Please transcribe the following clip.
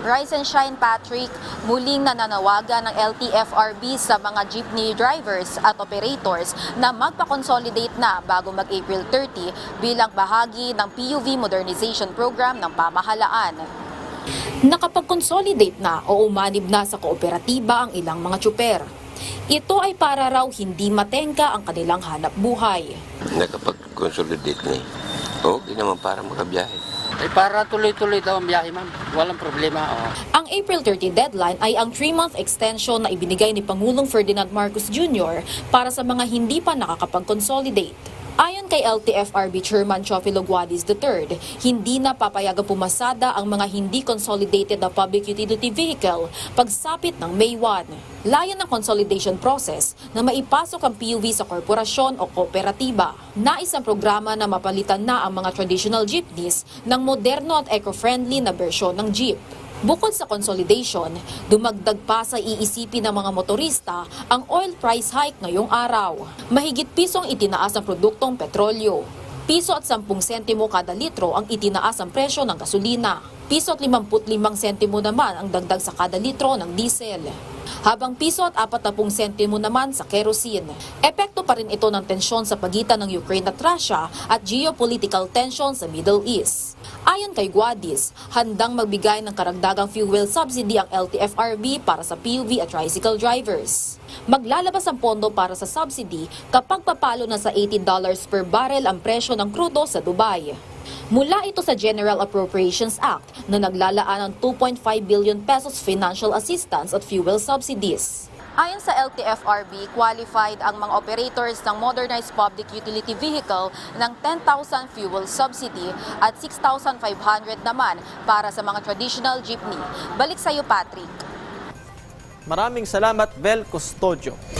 Rise and Shine Patrick, muling nananawagan ng LTFRB sa mga jeepney drivers at operators na magpa-consolidate na bago mag-April 30 bilang bahagi ng PUV modernization program ng pamahalaan. Nakapag-consolidate na o umanib na sa kooperatiba ang ilang mga tsuper. Ito ay para raw hindi matengka ang kanilang hanap buhay. nakapag-consolidate na eh. Okay naman para makabiyahe. Eh, para tuloy-tuloy daw ang biyahe, ma'am. Walang problema. Oh. Ang April 30 deadline ay ang 3-month extension na ibinigay ni Pangulong Ferdinand Marcos Jr. para sa mga hindi pa nakakapag-consolidate. Ayon kay LTFRB Chairman Chofilo Guadis III, hindi na papayagang pumasada ang mga hindi consolidated na public utility vehicle pagsapit ng May 1. Layan ng consolidation process na maipasok ang PUV sa korporasyon o kooperatiba. Nais ang programa na mapalitan na ang mga traditional jeepneys ng moderno at eco-friendly na bersyon ng jeep. Bukod sa consolidation, dumagdag pa sa iisipin ng mga motorista ang oil price hike ngayong araw. Mahigit pisong itinaas ang produktong petrolyo. Piso at 10 sentimo kada litro ang itinaas ang presyo ng gasolina. Piso at 55 sentimo naman ang dagdag sa kada litro ng diesel. Habang piso at 40 sentimo naman sa kerosene. Epekto pa rin ito ng tensyon sa pagitan ng Ukraine at Russia at geopolitical tension sa Middle East. Ayon kay Guadis, handang magbigay ng karagdagang fuel subsidy ang LTFRB para sa PUV at tricycle drivers. Maglalabas ang pondo para sa subsidy kapag papalo na sa $80 per barrel ang presyo ng krudo sa Dubai. Mula ito sa General Appropriations Act na naglalaan ng 2.5 billion pesos financial assistance at fuel subsidies. Ayon sa LTFRB, qualified ang mga operators ng modernized public utility vehicle ng 10,000 fuel subsidy at 6,500 naman para sa mga traditional jeepney. Balik sa iyo, Patrick. Maraming salamat, Bel Custodio.